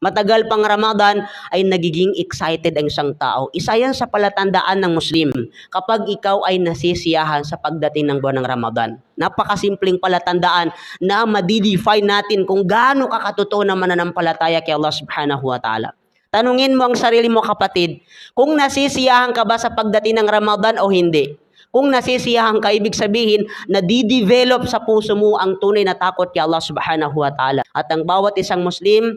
matagal pang Ramadan ay nagiging excited ang isang tao. Isa yan sa palatandaan ng Muslim kapag ikaw ay nasisiyahan sa pagdating ng buwan ng Ramadan. Napakasimpleng palatandaan na madidefine natin kung gaano kakatotoo na mananampalataya kay Allah subhanahu wa ta'ala. Tanungin mo ang sarili mo kapatid, kung nasisiyahan ka ba sa pagdating ng Ramadan o hindi? Kung nasisiyahan ka, ibig sabihin, nadidevelop sa puso mo ang tunay na takot kay Allah subhanahu wa ta'ala. At ang bawat isang Muslim,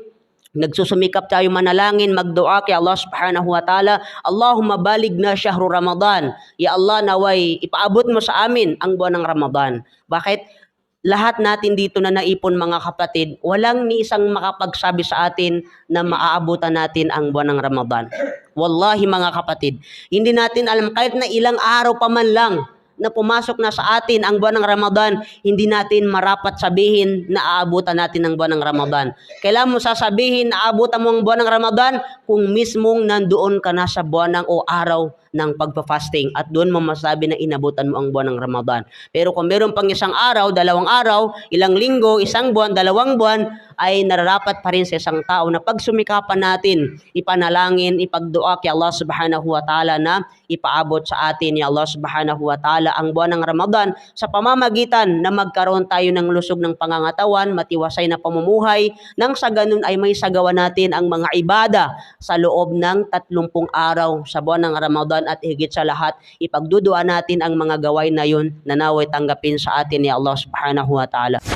Nagsusumikap tayo manalangin, magdua kay Allah subhanahu wa ta'ala. Allahumma balig na syahru Ramadan. Ya Allah, naway ipaabot mo sa amin ang buwan ng Ramadan. Bakit? Lahat natin dito na naipon mga kapatid, walang ni isang makapagsabi sa atin na maaabutan natin ang buwan ng Ramadan. Wallahi mga kapatid, hindi natin alam kahit na ilang araw pa man lang na pumasok na sa atin ang buwan ng Ramadan, hindi natin marapat sabihin na aabutan natin ang buwan ng Ramadan. Kailan mo sasabihin na aabutan mo ang buwan ng Ramadan kung mismong nandoon ka na sa buwan ng o araw ng pagpa-fasting at doon mo masabi na inabutan mo ang buwan ng Ramadan. Pero kung meron pang isang araw, dalawang araw, ilang linggo, isang buwan, dalawang buwan, ay nararapat pa rin sa isang tao na pagsumikapan natin, ipanalangin, ipagdua kay Allah subhanahu wa ta'ala na ipaabot sa atin ni Allah subhanahu wa ta'ala ang buwan ng Ramadan sa pamamagitan na magkaroon tayo ng lusog ng pangangatawan, matiwasay na pamumuhay, nang sa ganun ay may sagawa natin ang mga ibada sa loob ng 30 araw sa buwan ng Ramadan at higit sa lahat, ipagdudua natin ang mga gawain na yun na naway tanggapin sa atin ni Allah subhanahu wa ta'ala.